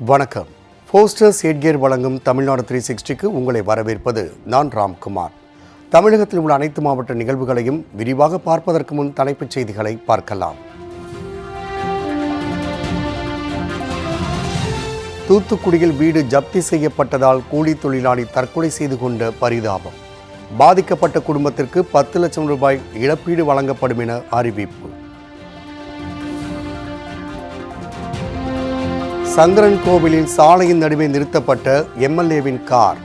வணக்கம். போஸ்டர்ஸ் எட்கேர் வழங்கும் தமிழ்நாடு த்ரீ சிக்ஸ்டிக்கு உங்களை வரவேற்பது நான் ராம்குமார். தமிழகத்தில் உள்ள அனைத்து மாவட்ட நிகழ்வுகளையும் விரிவாக பார்ப்பதற்கு முன் தலைப்புச் செய்திகளை பார்க்கலாம். தூத்துக்குடியில் வீடு ஜப்தி செய்யப்பட்டதால் கூலி தொழிலாளி தற்கொலை செய்து கொண்ட பரிதாபம். பாதிக்கப்பட்ட குடும்பத்திற்கு பத்து லட்சம் ரூபாய் இழப்பீடு வழங்கப்படும் என அறிவிப்பு. சங்கரன் கோவிலில் சாலையின் நடுவே நிறுத்தப்பட்ட எம்எல்ஏவின் கார்.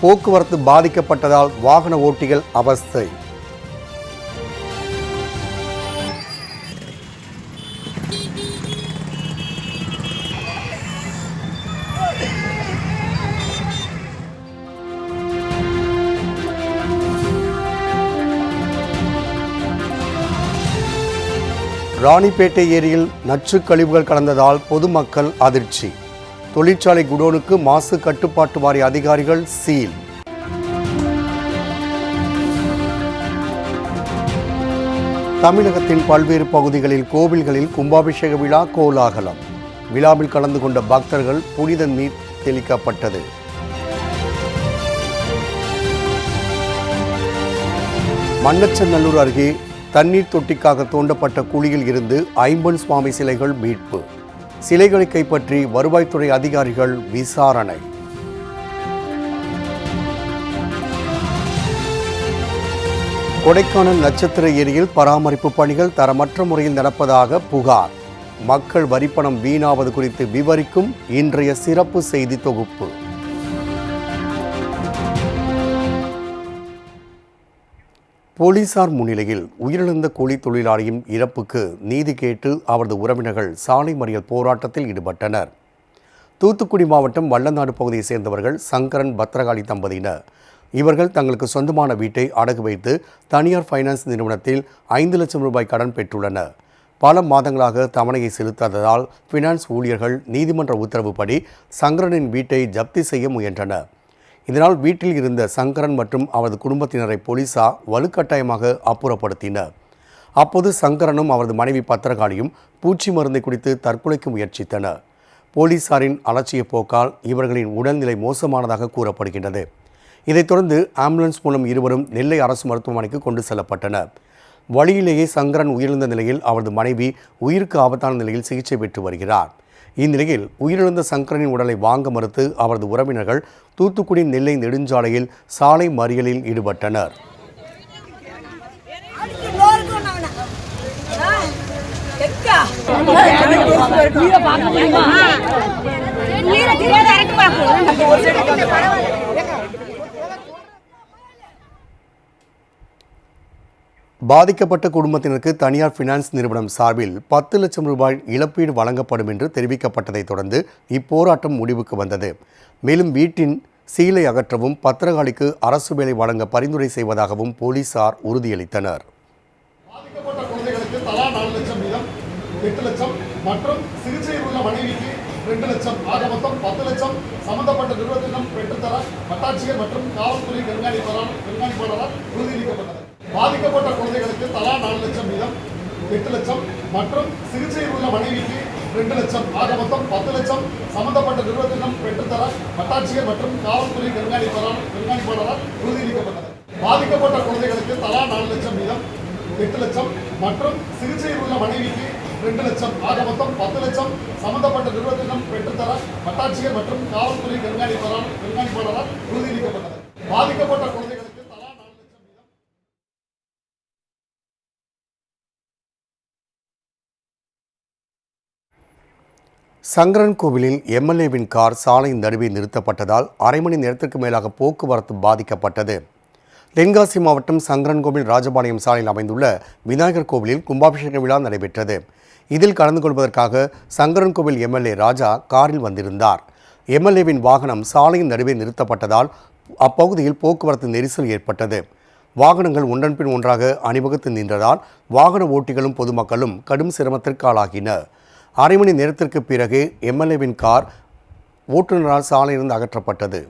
போக்குவரத்து பாதிக்கப்பட்டதால் வாகன ஓட்டிகள் அவஸ்தை. ராணிப்பேட்டை ஏரியில் நச்சு கழிவுகள் கலந்ததால் பொதுமக்கள் அதிர்ச்சி. தொழிற்சாலை குடோனுக்கு மாசு கட்டுப்பாட்டு வாரிய அதிகாரிகள் சீல். தமிழகத்தின் பல்வேறு பகுதிகளில் கோவில்களில் கும்பாபிஷேக விழா கோலாகலம். விழாவில் கலந்து கொண்ட பக்தர்கள் புனித நீர் தெளிக்கப்பட்டது. மன்னச்சநல்லூர் அருகே தண்ணீர் தொட்டிக்காக தோண்டப்பட்ட குழியில் இருந்து ஐம்பன் சுவாமி சிலைகள் மீட்பு. சிலைகளை கைப்பற்றி வருவாய்த்துறை அதிகாரிகள் விசாரணை. கொடைக்கானல் நட்சத்திர ஏரியில் பராமரிப்பு பணிகள் தரமற்ற முறையில் நடப்பதாக புகார். மக்கள் வரிப்பணம் வீணாவது குறித்து விவரிக்கும் இன்றைய சிறப்பு செய்தி தொகுப்பு. போலீசார் முன்னிலையில் உயிரிழந்த கூலி தொழிலாளியின் இறப்புக்கு நீதி கேட்டு அவரது உறவினர்கள் சாலை மறியல் போராட்டத்தில் ஈடுபட்டனர். தூத்துக்குடி மாவட்டம் வல்லநாடு பகுதியைச் சேர்ந்தவர்கள் சங்கரன் பத்ரகாளி தம்பதியினர். இவர்கள் தங்களுக்கு சொந்தமான வீட்டை அடகு வைத்து தனியார் ஃபைனான்ஸ் நிறுவனத்தில் ஐந்து லட்சம் ரூபாய் கடன் பெற்றுள்ளனர். பல மாதங்களாக தவணையை செலுத்தாததால் ஃபினான்ஸ் ஊழியர்கள் நீதிமன்ற உத்தரவுப்படி சங்கரனின் வீட்டை ஜப்தி செய்ய முயன்றனர். இதனால் வீட்டில் இருந்த சங்கரன் மற்றும் அவரது குடும்பத்தினரை போலீசார் வலுக்கட்டாயமாக அப்புறப்படுத்தினர். அப்போது சங்கரனும் அவரது மனைவி பத்திரகாளியும் பூச்சி மருந்தை குடித்து தற்கொலைக்கு முயற்சித்தனர். போலீசாரின் அலட்சிய போக்கால் இவர்களின் உடல்நிலை மோசமானதாக கூறப்படுகின்றது. இதைத் தொடர்ந்து ஆம்புலன்ஸ் மூலம் இருவரும் நெல்லை அரசு மருத்துவமனைக்கு கொண்டு செல்லப்பட்டனர். வழியிலேயே சங்கரன் உயிரிழந்த நிலையில் அவரது மனைவி உயிருக்கு ஆபத்தான நிலையில் சிகிச்சை பெற்று வருகிறார். இந்நிலையில் உயிரிழந்த சங்கரனின் உடலை வாங்க மறுத்து அவரது உறவினர்கள் தூத்துக்குடி நெல்லை நெடுஞ்சாலையில் சாலை மறியலில் ஈடுபட்டனர். பாதிக்கப்பட்ட குடும்பத்தினருக்கு தனியார் ஃபினான்ஸ் நிறுவனம் சார்பில் பத்து லட்சம் ரூபாய் இழப்பீடு வழங்கப்படும் என்று தெரிவிக்கப்பட்டதைத் தொடர்ந்து இப்போராட்டம் முடிவுக்கு வந்தது. மேலும் வீட்டின் சீலை அகற்றவும் பத்திரகாளிக்கு அரசு வேலை வழங்க பரிந்துரை செய்வதாகவும் போலீசார் உறுதியளித்தனர். எட்டு லட்சம் மற்றும் சிகிச்சையில் உள்ள மனைவிக்கு ரெண்டு லட்சம். ஆக மொத்தம் பத்து லட்சம். சம்பந்தப்பட்ட நிறுவனத்திடம் பெற்றுத்தர வட்டாட்சியர் மற்றும் காவல்துறை கண்காணிப்பாளர் கண்காணிப்பாளரால் உறுதியளிக்கப்பட்டது. பாதிக்கப்பட்ட குழந்தைகளுக்கு தலா நாலு லட்சம் வீதம் எட்டு லட்சம் மற்றும் சிகிச்சையில் உள்ள மனைவிக்கு ரெண்டு லட்சம். ஆக மொத்தம் பத்து லட்சம். சம்பந்தப்பட்ட நிறுவனத்திடம் பெற்றுத்தர வட்டாட்சியர் மற்றும் காவல்துறை கண்காணிப்பாளர் கண்காணிப்பாளரால் உறுதியளிக்கப்பட்டது. பாதிக்கப்பட்ட குழந்தைகளுக்கு தலா நாலு லட்சம் வீதம் எட்டு லட்சம் மற்றும் சிகிச்சையில் உள்ள மனைவிக்கு ரெண்டு லட்சம். ஆக மொத்தம் பத்து லட்சம். சம்பந்தப்பட்ட நிறுவனத்திடம் பெற்றுத்தர வட்டாட்சியர் மற்றும் காவல்துறை கண்காணிப்பாளர் கண்காணிப்பாளரால் உறுதியளிக்கப்பட்டது. பாதிக்கப்பட்ட குழந்தைகள் தலா நாலு லட்சம் வீதம் சங்கரன் கோவிலில் எம்எல்ஏவின் கார் சாலையின் நடுவே நிறுத்தப்பட்டதால் அரை மணி நேரத்திற்கு மேலாக போக்குவரத்து பாதிக்கப்பட்டது. தென்காசி மாவட்டம் சங்கரன் கோவில் ராஜபாளையம் சாலையில் அமைந்துள்ள விநாயகர் கோவிலில் கும்பாபிஷேக விழா நடைபெற்றது. இதில் கலந்து கொள்வதற்காக சங்கரன் கோவில் எம்எல்ஏ ராஜா காரில் வந்திருந்தார். எம்எல்ஏவின் வாகனம் சாலையின் நடுவே நிறுத்தப்பட்டதால் அப்பகுதியில் போக்குவரத்து நெரிசல் ஏற்பட்டது. வாகனங்கள் ஒன்றன்பின் ஒன்றாக அணிவகுத்து நின்றதால் வாகன ஓட்டிகளும் பொதுமக்களும் கடும் சிரமத்திற்கு ஆளாகினர். அரை மணி நேரத்திற்கு பிறகு எம்எல்ஏவின் கார் ஓட்டுநரால் சாலையிலிருந்து அகற்றப்பட்டது.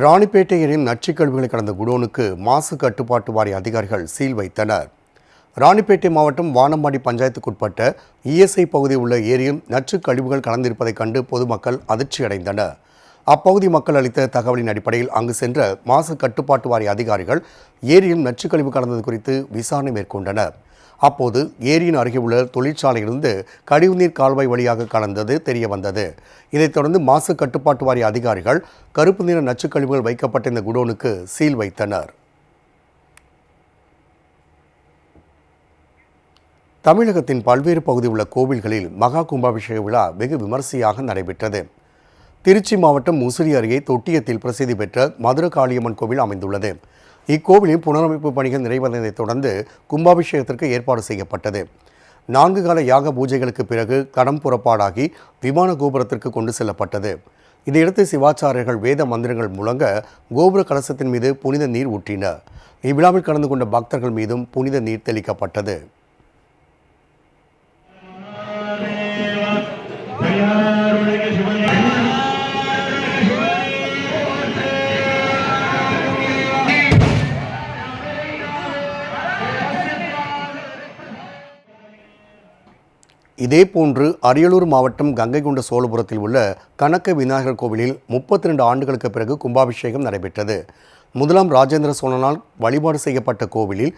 ராணிப்பேட்டை ஏரியில் நச்சுக் கழிவுகளை கடந்த குடோனுக்கு மாசு கட்டுப்பாட்டு வாரிய அதிகாரிகள் சீல் வைத்தனர். ராணிப்பேட்டை மாவட்டம் வானம்பாடி பஞ்சாயத்துக்குட்பட்ட இஎஸ்ஐ பகுதியில் உள்ள ஏரியில் நச்சுக் கழிவுகள் கலந்திருப்பதைக் கண்டு பொதுமக்கள் அதிர்ச்சியடைந்தனர். அப்பகுதி மக்கள் அளித்த தகவலின் அடிப்படையில் அங்கு சென்ற மாசு கட்டுப்பாட்டு வாரிய அதிகாரிகள் ஏரியில் நச்சுக் கழிவு கலந்தது குறித்து விசாரணை மேற்கொண்டனர். அப்போது ஏரியின் அருகே உள்ள தொழிற்சாலையிலிருந்து கழிவுநீர் கால்வாய் வழியாக கலந்தது தெரிய வந்தது இதைத் தொடர்ந்து மாசு கட்டுப்பாட்டு வாரிய அதிகாரிகள் கருப்பு நிற நச்சுக் கழிவுகள் வைக்கப்பட்ட இந்த குடோனுக்கு சீல் வைத்தனர். தமிழகத்தின் பல்வேறு பகுதியில் உள்ள கோவில்களில் மகா கும்பாபிஷேக விழா வெகு விமரிசையாக நடைபெற்றது. திருச்சி மாவட்டம் முசிறி அருகே தொட்டியத்தில் பிரசித்தி பெற்ற மதுர காளியம்மன் கோவில் அமைந்துள்ளது. இக்கோவிலின் புனரமைப்பு பணிகள் நிறைவடைந்ததைத் தொடர்ந்து கும்பாபிஷேகத்திற்கு ஏற்பாடு செய்யப்பட்டது. நான்கு கால யாக பூஜைகளுக்கு பிறகு கடம் புறப்பாடாகி விமான கோபுரத்திற்கு கொண்டு செல்லப்பட்டது. இதையடுத்து சிவாச்சாரியர்கள் வேத மந்திரங்கள் முழங்க கோபுர கலசத்தின் மீது புனித நீர் ஊற்றினர். இவ்விழாவில் கலந்து கொண்ட பக்தர்கள் மீதும் புனித நீர் தெளிக்கப்பட்டது. இதேபோன்று அரியலூர் மாவட்டம் கங்கை கொண்ட சோழபுரத்தில் உள்ள கணக்க விநாயகர் கோவிலில் முப்பத்தி ரெண்டு ஆண்டுகளுக்கு பிறகு கும்பாபிஷேகம் நடைபெற்றது. முதலாம் ராஜேந்திர சோழனால் வழிபாடு செய்யப்பட்ட கோவிலில்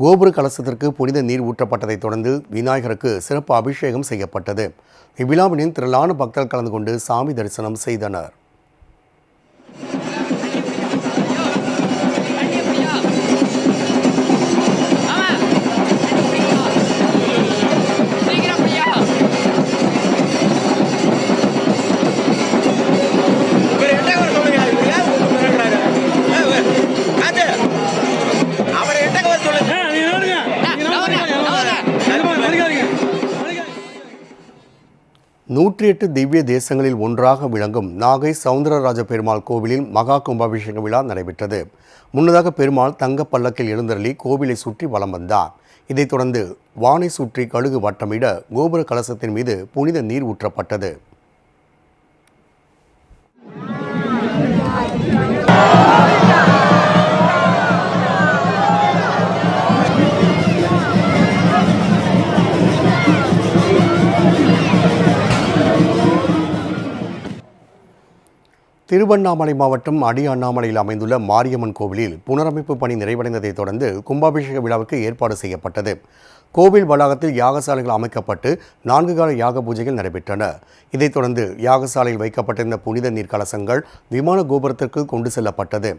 கோபுர கலசத்திற்கு புனித நீர் ஊற்றப்பட்டதைத் தொடர்ந்து விநாயகருக்கு சிறப்பு அபிஷேகம் செய்யப்பட்டது. இவ்விழாவினில் திரளான பக்தர்கள் கலந்து கொண்டு சாமி தரிசனம் செய்தனர். நூற்றி எட்டு திவ்ய தேசங்களில் ஒன்றாக விளங்கும் நாகை சவுந்தரராஜ பெருமாள் கோவிலில் மகா கும்பாபிஷேக விழா நடைபெற்றது. முன்னதாக பெருமாள் தங்க பல்லக்கில் எழுந்தருளி கோவிலை சுற்றி வலம் வந்தார். இதைத் தொடர்ந்து வானை சுற்றி கழுகு வட்டமிட கோபுர கலசத்தின் மீது புனித நீர் ஊற்றப்பட்டது. திருவண்ணாமலை மாவட்டம் அடி அண்ணாமலையில் அமைந்துள்ள மாரியம்மன் கோவிலில் புனரமைப்பு பணி நிறைவடைந்ததைத் தொடர்ந்து கும்பாபிஷேக விழாவுக்கு ஏற்பாடு செய்யப்பட்டது. கோவில் வளாகத்தில் யாகசாலைகள் அமைக்கப்பட்டு நான்கு கால யாக பூஜைகள் நடைபெற்றன. இதைத் தொடர்ந்து யாகசாலையில் வைக்கப்பட்டிருந்த புனித நீர் கலசங்கள் விமான கோபுரத்திற்கு கொண்டு செல்லப்பட்டது.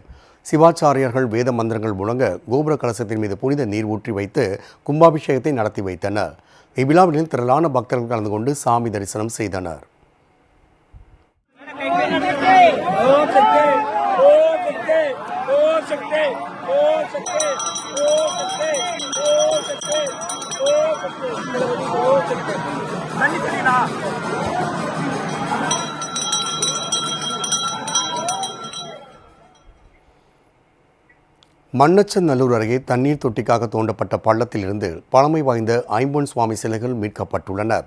சிவாச்சாரியர்கள் வேத மந்திரங்கள் முழங்க கோபுர கலசத்தின் மீது புனித நீர் ஊற்றி வைத்து கும்பாபிஷேகத்தை நடத்தி வைத்தனர். இவ்விழாவில் திரளான பக்தர்கள் கலந்து கொண்டு சாமி தரிசனம் செய்தனர். ஓம் சக்தி ஓம் சக்தி ஓம் சக்தி ஓம் சக்தி ஓம் சக்தி ஓம் சக்தி ஓம் சக்தி ஓம் சக்தி தண்ணி தண்ணிடா மண்ணச்சநல்லூர் அருகே தண்ணீர் தொட்டிக்காக தோண்டப்பட்ட பள்ளத்திலிருந்து பழமை வாய்ந்த ஐம்பொன் சுவாமி சிலைகள் மீட்கப்பட்டுள்ளன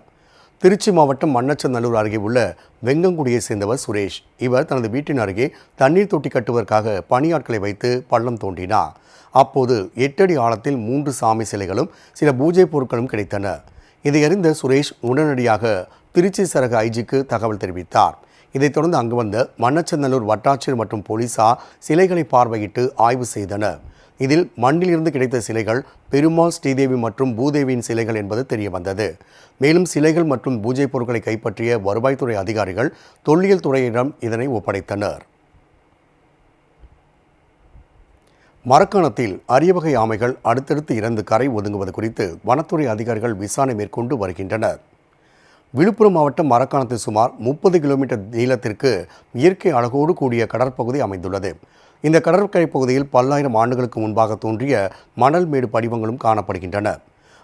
திருச்சி மாவட்டம் மண்ணச்சநல்லூர் அருகே உள்ள வெங்கங்குடியை சேர்ந்தவர் சுரேஷ். இவர் தனது வீட்டின் அருகே தண்ணீர் தொட்டி கட்டுவதற்காக பணியாட்களை வைத்து பள்ளம் தோண்டினார். அப்போது எட்டடி ஆழத்தில் மூன்று சாமி சிலைகளும் சில பூஜை பொருட்களும் கிடைத்தன. இதை அறிந்த சுரேஷ் உடனடியாக திருச்சி சரக ஐஜிக்கு தகவல் தெரிவித்தார். இதைத் தொடர்ந்து அங்கு வந்த மண்ணச்சநல்லூர் வட்டாட்சியர் மற்றும் போலீசார் சிலைகளை பார்வையிட்டு ஆய்வு செய்தனர். இதில் மண்ணிலிருந்து கிடைத்த சிலைகள் பெருமாள் ஸ்ரீதேவி மற்றும் பூதேவியின் சிலைகள் என்பது தெரியவந்தது. மேலும் சிலைகள் மற்றும் பூஜை பொருட்களை கைப்பற்றிய வருவாய்த்துறை அதிகாரிகள் தொல்லியல் துறையிடம் இதனை ஒப்படைத்தனர். மரக்கணத்தில் அரிய வகை ஆமைகள் அடுத்தடுத்து இறந்து கரை ஒதுங்குவது குறித்து வனத்துறை அதிகாரிகள் விசாரணை மேற்கொண்டு வருகின்றனர். விழுப்புரம் மாவட்டம் மரக்காணத்தில் சுமார் முப்பது கிலோமீட்டர் நீளத்திற்கு இயற்கை அழகோடு கூடிய கடற்பகுதி அமைந்துள்ளது. இந்த கடற்கரை பகுதியில் பல்லாயிரம் ஆண்டுகளுக்கு முன்பாக தோன்றிய மணல் மேடு படிவங்களும் காணப்படுகின்றன.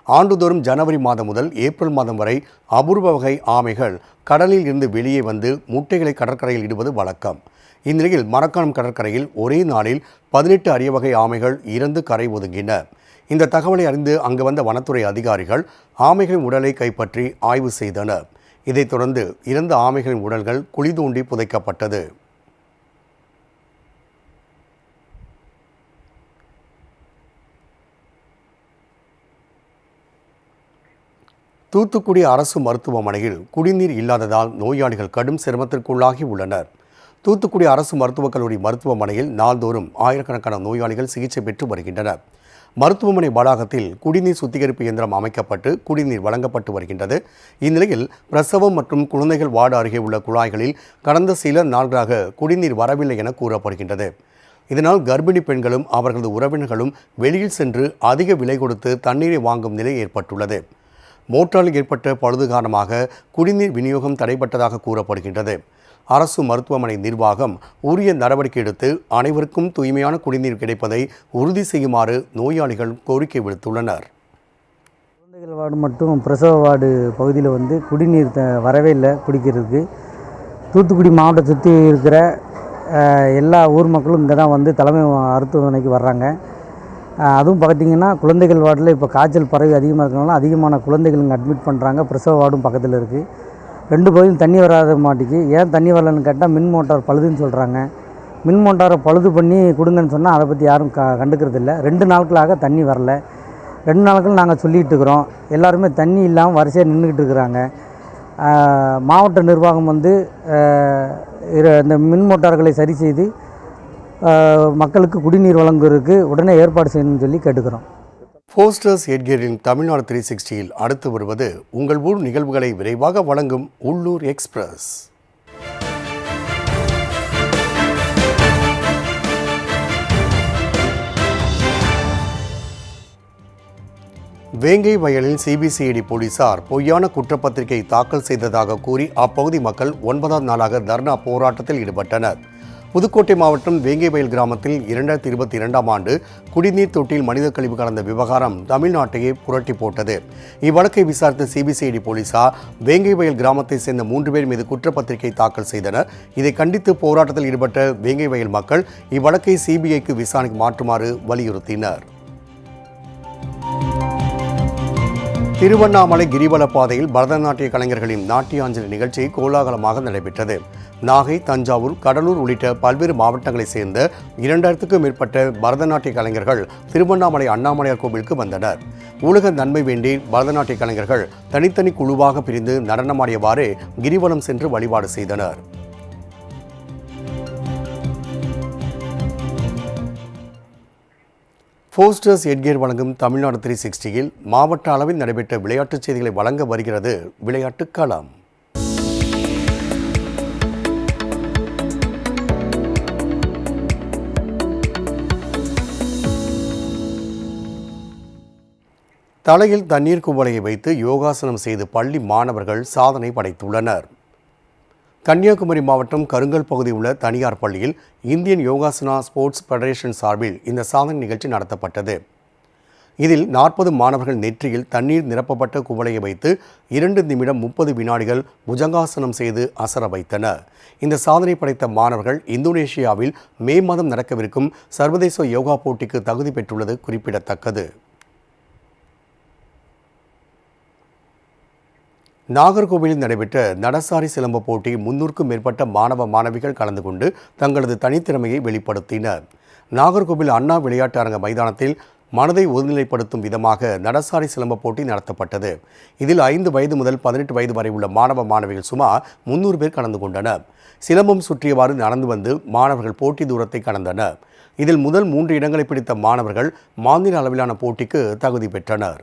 ஆண்டுதோறும் ஜனவரி மாதம் முதல் ஏப்ரல் மாதம் வரை அபூர்வ வகை ஆமைகள் கடலில் இருந்து வெளியே வந்து முட்டைகளை கடற்கரையில் இடுவது வழக்கம். இந்நிலையில் மரக்காணம் கடற்கரையில் ஒரே நாளில் பதினெட்டு அரிய வகை ஆமைகள் இறந்து கரை ஒதுங்கின. இந்த தகவலை அறிந்து அங்கு வந்த வனத்துறை அதிகாரிகள் ஆமைகளின் உடலை கைப்பற்றி ஆய்வு செய்தனர். இதைத் தொடர்ந்து இறந்த ஆமைகளின் உடல்கள் குழி தோண்டி புதைக்கப்பட்டது. தூத்துக்குடி அரசு மருத்துவமனையில் குடிநீர் இல்லாததால் நோயாளிகள் கடும் சிரமத்திற்குள்ளாகி உள்ளனர். தூத்துக்குடி அரசு மருத்துவக் கல்லூரி மருத்துவமனையில் நாள்தோறும் ஆயிரக்கணக்கான நோயாளிகள் சிகிச்சை பெற்று வருகின்றனர். மருத்துவமனை வளாகத்தில் குடிநீர் சுத்திகரிப்பு இயந்திரம் அமைக்கப்பட்டு குடிநீர் வழங்கப்பட்டு வருகின்றது. இந்நிலையில் பிரசவம் மற்றும் குழந்தைகள் வார்டு அருகே உள்ள குழாய்களில் கடந்த சில நாள்களாக குடிநீர் வரவில்லை என கூறப்படுகின்றது. இதனால் கர்ப்பிணி பெண்களும் அவர்களது உறவினர்களும் வெளியில் சென்று அதிக விலை கொடுத்து தண்ணீரை வாங்கும் நிலை ஏற்பட்டுள்ளது. மோட்டாரில் ஏற்பட்ட பழுது காரணமாக குடிநீர் விநியோகம் தடைபட்டதாக கூறப்படுகின்றது. அரசு மருத்துவமனை நிர்வாகம் உரிய நடவடிக்கை எடுத்து அனைவருக்கும் தூய்மையான குடிநீர் கிடைப்பதை உறுதி செய்யுமாறு நோயாளிகள் கோரிக்கை விடுத்துள்ளனர். குழந்தைகள் வார்டு மற்றும் பிரசவ வார்டு பகுதியில் வந்து குடிநீர் த வரவே இல்லை குடிக்கிறதுக்கு. தூத்துக்குடி மாவட்டத்தை சுற்றி இருக்கிற எல்லா ஊர் மக்களும் இங்கே தான் வந்து தலைமை மருத்துவமனைக்கு வர்றாங்க. அதுவும் பார்த்திங்கன்னா குழந்தைகள் வார்டில் இப்போ காய்ச்சல் பரவி அதிகமாக இருக்கிறனால அதிகமான குழந்தைகள் இங்கே அட்மிட் பண்ணுறாங்க பிரசவ வார்டும் பக்கத்தில் இருக்குது ரெண்டு பகுதியும் தண்ணி வராத மாட்டிக்கு. ஏன் தண்ணி வரலன்னு கேட்டால் மின் மோட்டார் பழுதுன்னு சொல்கிறாங்க மின் மோட்டாரை பழுது பண்ணி கொடுங்கன்னு சொன்னால் அதை பற்றி யாரும் க கண்டுக்கிறதில்ல ரெண்டு நாட்களாக தண்ணி வரல. ரெண்டு நாட்கள் நாங்கள் சொல்லிகிட்டு இருக்கிறோம். எல்லாருமே தண்ணி இல்லாமல் வரிசையாக நின்றுக்கிட்டு இருக்கிறாங்க. மாவட்ட நிர்வாகம் வந்து இந்த மின் மோட்டார்களை சரி செய்து மக்களுக்கு குடிநீர் வழங்குவதற்கு உடனே ஏற்பாடு செய்யணும்னு சொல்லி கேட்டுக்கிறோம். போஸ்டர்ஸ் எட்கேரின் தமிழ்நாடு த்ரீ சிக்ஸ்டியில் அடுத்து வருவது உங்கள் ஊர் நிகழ்வுகளை விரைவாக வழங்கும் உள்ளூர் எக்ஸ்பிரஸ். வேங்கை வயலில் சிபிசிஐடி போலீசார் பொய்யான குற்றப்பத்திரிகை தாக்கல் செய்ததாக கூறி அப்பகுதி மக்கள் ஒன்பதாம் நாளாக தர்ணா போராட்டத்தில் ஈடுபட்டனர். புதுக்கோட்டை மாவட்டம் வேங்கை வயல் கிராமத்தில் இரண்டாயிரத்தி இருபத்தி இரண்டாம் ஆண்டு குடிநீர் தொட்டியில் மனித கழிவு கலந்த விவகாரம் தமிழ்நாட்டையே புரட்டி போட்டது. இவ்வழக்கை விசாரித்த சிபிசிஐடி போலீசார் வேங்கை வயல் கிராமத்தை சேர்ந்த மூன்று பேர் மீது குற்றப்பத்திரிகை தாக்கல் செய்தனர். இதை கண்டித்து போராட்டத்தில் ஈடுபட்ட வேங்கை வயல் மக்கள் இவ்வழக்கை சிபிஐக்கு விசாரணைக்கு மாற்றுமாறு வலியுறுத்தினர். திருவண்ணாமலை கிரிவல பாதையில் பரதநாட்டிய கலைஞர்களின் நாட்டியாஞ்சலி நிகழ்ச்சி கோலாகலமாக நடைபெற்றது. நாகை தஞ்சாவூர் கடலூர் உள்ளிட்ட பல்வேறு மாவட்டங்களைச் சேர்ந்த இரண்டாயிரத்துக்கும் மேற்பட்ட பரதநாட்டிய கலைஞர்கள் திருவண்ணாமலை அண்ணாமலையார் கோவிலுக்கு வந்தனர். உலக நன்மை வேண்டி பரதநாட்டிய கலைஞர்கள் தனித்தனி குழுவாக பிரிந்து நடனமாடியவாறு கிரிவலம் சென்று வழிபாடு செய்தனர். போஸ்டர்ஸ் எட்கேர் வழங்கும் தமிழ்நாடு த்ரீ சிக்ஸ்டியில் மாவட்ட அளவில் நடைபெற்ற விளையாட்டுச் செய்திகளை வழங்க வருகிறது விளையாட்டு களம். தலையில் தண்ணீர் குவளையை வைத்து யோகாசனம் செய்து பள்ளி மாணவர்கள் சாதனை படைத்துள்ளனர். கன்னியாகுமரி மாவட்டம் கருங்கல் பகுதியில் உள்ள தனியார் பள்ளியில் இந்தியன் யோகாசனா ஸ்போர்ட்ஸ் ஃபெடரேஷன் சார்பில் இந்த சாதனை நிகழ்ச்சி நடத்தப்பட்டது. இதில் நாற்பது மாணவர்கள் நெற்றியில் தண்ணீர் நிரப்பப்பட்ட குவளையை வைத்து இரண்டு நிமிடம் முப்பது வினாடிகள் புஜங்காசனம் செய்து அசர வைத்தனர். இந்த சாதனை படைத்த மாணவர்கள் இந்தோனேஷியாவில் மே மாதம் நடக்கவிருக்கும் சர்வதேச யோகா போட்டிக்கு தகுதி பெற்றுள்ளது குறிப்பிடத்தக்கது. நாகர்கோவிலில் நடைபெற்ற நடசாரி சிலம்ப போட்டி முன்னூறுக்கும் மேற்பட்ட மாணவ மாணவிகள் கலந்து கொண்டு தங்களது தனித்திறமையை வெளிப்படுத்தினர். நாகர்கோவில் அண்ணா விளையாட்டு அரங்க மைதானத்தில் மனதை ஒருநிலைப்படுத்தும் விதமாக நடசாரி சிலம்ப போட்டி நடத்தப்பட்டது. இதில் ஐந்து வயது முதல் பதினெட்டு வயது வரை உள்ள மாணவ மாணவிகள் சுமார் முன்னூறு பேர் கலந்து கொண்டனர். சிலம்பம் சுற்றியவாறு நடந்து வந்து மாணவர்கள் போட்டி தூரத்தை கடந்தனர். இதில் முதல் மூன்று இடங்களை பிடித்த மாணவர்கள் மாநில அளவிலான போட்டிக்கு தகுதி பெற்றனர்.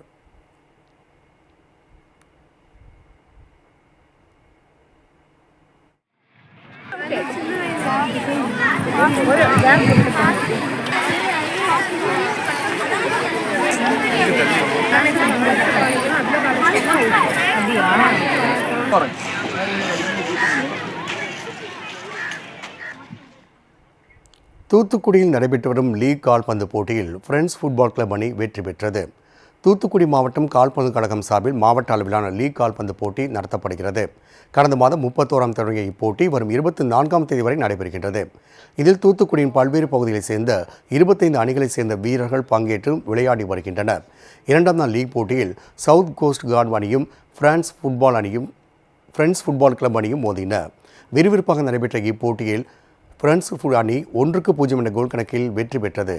தூத்துக்குடியில் நடைபெற்று வரும் லீக் கால்பந்து போட்டியில் ஃப்ரெண்ட்ஸ் ஃபுட்பால் கிளப் அணி வெற்றி பெற்றது. தூத்துக்குடி மாவட்டம் கால்பந்து கழகம் சார்பில் மாவட்ட அளவிலான லீக் கால்பந்து போட்டி நடத்தப்படுகிறது. கடந்த மாதம் முப்பத்தோராம் தொடங்கிய இப்போட்டி வரும் இருபத்தி நான்காம் தேதி வரை நடைபெறுகின்றது. இதில் தூத்துக்குடியின் பல்வேறு பகுதிகளைச் சேர்ந்த இருபத்தைந்து அணிகளைச் சேர்ந்த வீரர்கள் பங்கேற்று விளையாடி வருகின்றனர். இரண்டாம் நாள் லீக் போட்டியில் சவுத் கோஸ்ட் கார்டு அணியும் பிரான்ஸ் ஃபுட்பால் அணியும் ஃப்ரெண்ட்ஸ் ஃபுட்பால் கிளப் அணியும் மோதின. விறுவிறுப்பாக நடைபெற்ற இப்போட்டியில் பிரான்ஸ் ஃபுட் அணி ஒன்றுக்கு பூஜ்ஜியம் என்ற கோல் கணக்கில் வெற்றி பெற்றது.